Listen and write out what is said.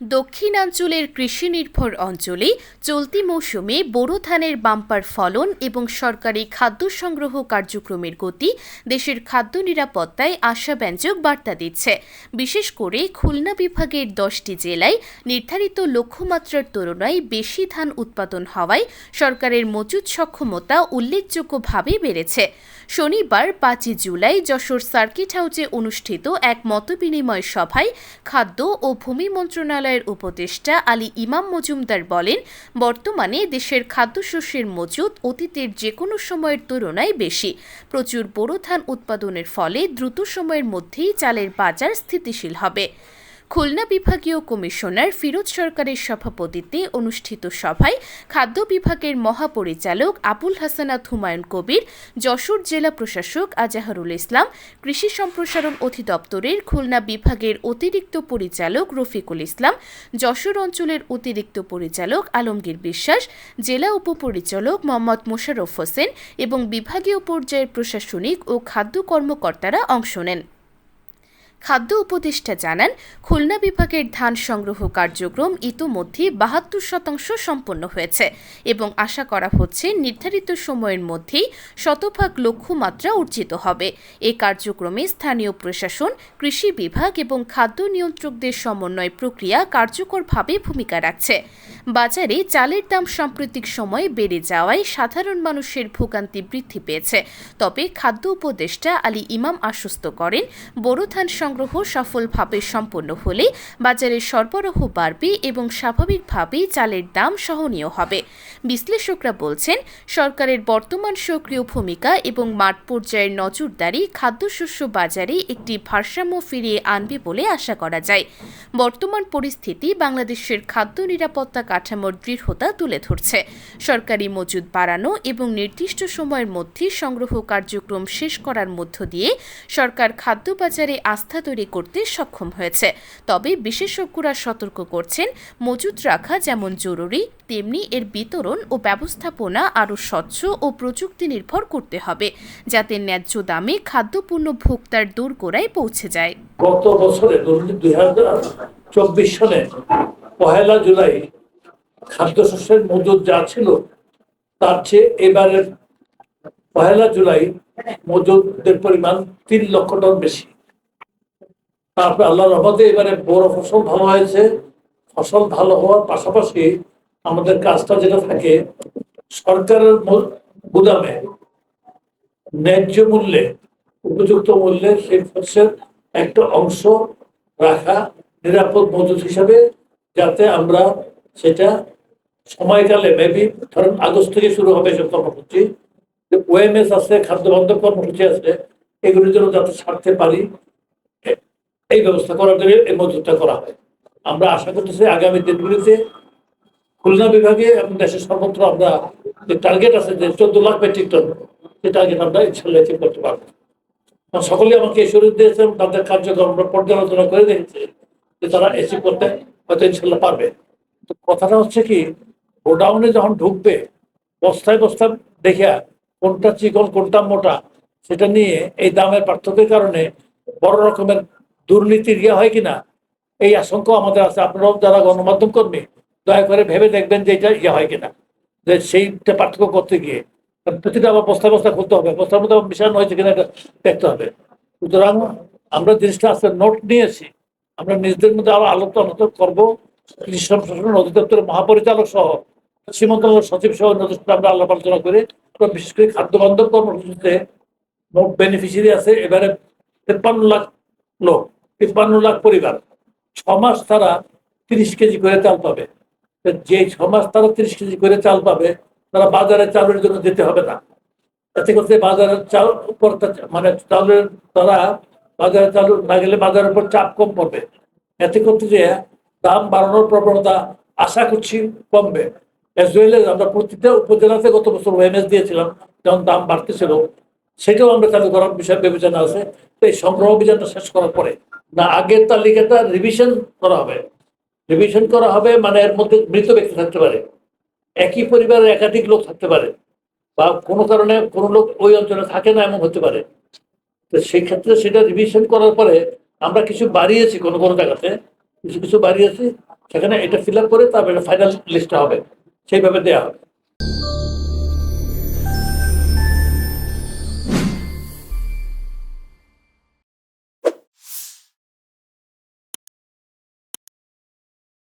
দক্ষিণাঞ্চলের কৃষি নির্ভর অঞ্চলে চলতি মৌসুমে বোরো ধানের বাম্পার ফলন এবং সরকারি খাদ্য সংগ্রহ কার্যক্রমের গতি দেশের খাদ্য নিরাপত্তায় আশাব্যঞ্জক বার্তা দিচ্ছে। বিশেষ করে খুলনা বিভাগের দশটি জেলায় নির্ধারিত লক্ষ্যমাত্রার তুলনায় বেশি ধান উৎপাদন হওয়ায় সরকারের মজুদ সক্ষমতা উল্লেখযোগ্যভাবে বেড়েছে। শনিবার পাঁচই জুলাই যশোর সার্কিট হাউসে অনুষ্ঠিত এক মতবিনিময় সভায় খাদ্য ও ভূমি মন্ত্রণালয়ের উপদেষ্টা আলী ইমাম মজুমদার বলেন, বর্তমানে দেশের খাদ্যশস্যের মজুদ অতীতের যে কোনো সময়ের তুলনায় বেশি। প্রচুর বোরো ধান উৎপাদনের ফলে দ্রুত সময়ের মধ্যেই চালের বাজার স্থিতিশীল হবে। খুলনা বিভাগীয় কমিশনার ফিরোজ সরকারের সভাপতিত্বে অনুষ্ঠিত সভায় খাদ্য বিভাগের মহাপরিচালক আবুল হাসানাত হুমায়ুন কবির, যশোর জেলা প্রশাসক আজাহারুল ইসলাম, কৃষি সম্প্রসারণ অধিদপ্তরের খুলনা বিভাগের অতিরিক্ত পরিচালক রফিকুল ইসলাম, যশোর অঞ্চলের অতিরিক্ত পরিচালক আলমগীর বিশ্বাস, জেলা উপপরিচালক মোহাম্মদ মোশাররফ হোসেন এবং বিভাগীয় পর্যায়ের প্রশাসনিক ও খাদ্য কর্মকর্তারা অংশ নেন। খাদ্য উপদেষ্টা জানান, খুলনা বিভাগের ধান সংগ্রহ কার্যক্রম ইতোমধ্যে বাহাত্তর শতাংশ সম্পন্ন হয়েছে এবং আশা করা হচ্ছে নির্ধারিত সময়ের মধ্যেই শতভাগ লক্ষ্যমাত্রা অর্জিত হবে। এ কার্যক্রমে স্থানীয় প্রশাসন, কৃষি বিভাগ এবং খাদ্য নিয়ন্ত্রকদের সমন্বয় প্রক্রিয়া কার্যকরভাবে ভূমিকা রাখছে। বাজারে চালের দাম সাম্প্রতিক সময়ে বেড়ে যাওয়ায় সাধারণ মানুষের ভোগান্তি বৃদ্ধি পেয়েছে। তবে খাদ্য উপদেষ্টা আলী ইমাম আশ্বস্ত করেন বোরো ধান সংগ্রহ সফলভাবে সম্পন্ন হলে বাজারে সরবরাহ বাড়বে এবং স্বাভাবিকভাবেই চালের দাম সহনীয় হবে। বিশ্লেষকরা বলছেন, সরকারের বর্তমান সক্রিয় ভূমিকা এবং মাঠ পর্যায়ের নজরদারি খাদ্যশস্য বাজারে একটি ভারসাম্য ফিরিয়ে আনবে বলে আশা করা যায়। বর্তমান পরিস্থিতি বাংলাদেশের খাদ্য নিরাপত্তা কাঠামোর দৃঢ়তা তুলে ধরছে। সরকারি মজুদ বাড়ানো এবং নির্দিষ্ট সময়ের মধ্যে সংগ্রহ কার্যক্রম শেষ করার মধ্য দিয়ে সরকার খাদ্য বাজারে আস্থা তৈরি করতে সক্ষম হয়েছে। তবে বিশেষজ্ঞরা সতর্ক করছেন, মজুদ রাখা যেমন জরুরি, তেমনি এর বিতরণ ও ব্যবস্থাপনা আরও স্বচ্ছ ও প্রযুক্তি নির্ভর করতে হবে, যাতে ন্যায্য দামে খাদ্যপূর্ণ ভোক্তার দূর দোরগোড়ায় পৌঁছে যায়। গত বছরে দুই হাজার চব্বিশ সালে পহেলা জুলাই খাদ্যশস্যের মজুদ যা ছিল, তার চেয়ে এবারের পহেলা জুলাই মজুদের পরিমাণ তিন লক্ষ টন বেশি। তারপরে আল্লাহ রহমতে এবারে বড় ফসল ভালো হয়েছে। ফসল ভালো হওয়ার পাশাপাশি আমাদের কাজটা যেটা থাকে, সরকারের গুদামে ন্যায্য মূল্যে, উপযুক্ত মূল্যে সেই ফসলের একটা অংশ রাখা নিরাপদ মজুদ হিসাবে যাতে আমরা সেটা সময়কালে মেবি ধরেন আগস্ট থেকে শুরু হবে এসব কর্মসূচি ওএমএস আছে খাদ্য বান্ধব কর্মসূচি আছে, এগুলির জন্য যাতে ছাড়তে পারি এই ব্যবস্থা করার জন্য এই মজুদটা করা হয়। আমরা আশা করতেছি আগামী দিনগুলিতে খুলনা বিভাগে এবং দেশের সর্বত্র আমরা যে টার্গেট আছে যে চোদ্দ লাখ মেট্রিক টন সে টার্গেট আমরা ইনশাল্লাহ করতে পারব। সকলে আমাকে এই সুযোগ দিয়েছে এবং তাদের কার্যক্রম পর্যালোচনা করে দেখেছি যে তারা অ্যাচিভ করতে হয়তো ইনশাল্লাহ পারবে। তো কথাটা হচ্ছে কি, গোডাউনে যখন ঢুকবে, বস্তায় বস্তায় দেখিয়া কোনটা চিকন, কোনটা মোটা, সেটা নিয়ে এই দামের পার্থক্যের কারণে বড় রকমের দুর্নীতির ইয়ে হয় কিনা, এই আশঙ্কা আমাদের আছে। আপনারাও যারা গণমাধ্যম কর্মী দয়া করে ভেবে দেখবেন যে এটা ইয়ে হয় কিনা। যে সেইটা পার্থক্য করতে গিয়ে প্রতিটা আবার বস্তা বস্তা খুলতে হবে। বস্তার মধ্যে মিশানো হয়েছে কিনা দেখতে হবে। সুতরাং আমরা জিনিসটা আজকে নোট নিয়েছি আমরা নিজেদের মধ্যে আরও আলোচনা আলোচনা করব। অধিদপ্তরের মহাপরিচালক সহ কৃষি মন্ত্রণালয়ের সচিব সহ অন্যদের আমরা আলাপ আলোচনা করে। বিশেষ করে খাদ্য বান্ধব কর্মসূচিতে মোট বেনিফিশিয়ারি আছে এবারে তেপ্পান্ন লাখ লোক, তিপ্পান্ন লাখ পরিবার। ছ মাস তারা তিরিশ কেজি করে চাল পাবে। যে সমাজ তারা তিরিশ কেজি করে চাল পাবে, তারা বাজারে চালের জন্য যেতে হবে না। তাতে করতে বাজারের চাল উপর মানে চালের তারা বাজারে চালু না গেলে বাজারের উপর চাপ কম পড়বে। এতে করতে যে দাম বাড়ানোর প্রবণতা আশা করছি কমবে। এস আমরা প্রতিটা উপজেলাতে গত বছর ওএমএস দিয়েছিলাম, যখন দাম বাড়তেছিল, সেটাও আমরা চালু করার বিষয়ে বিবেচনা আছে। তো এই সংগ্রহ অভিযানটা শেষ করার পরে, না আগের তালিকাটা রিভিশন করা হবে। রিভিশন করা হবে মানে এর মধ্যে মৃত ব্যক্তি থাকতে পারে। একই পরিবারের একাধিক লোক থাকতে পারে। বা কোনো কারণে কোনো লোক ওই অঞ্চলে থাকে না, এমন হতে পারে। তো সেই ক্ষেত্রে সেটা রিভিশন করার পরে আমরা কিছু বাড়িয়েছি কোনো কোনো জায়গাতে। কিছু কিছু বাড়িয়েছি, সেখানে এটা ফিল আপ করে তারপরে ফাইনাল লিস্টটা হবে। সেইভাবে দেওয়া হবে।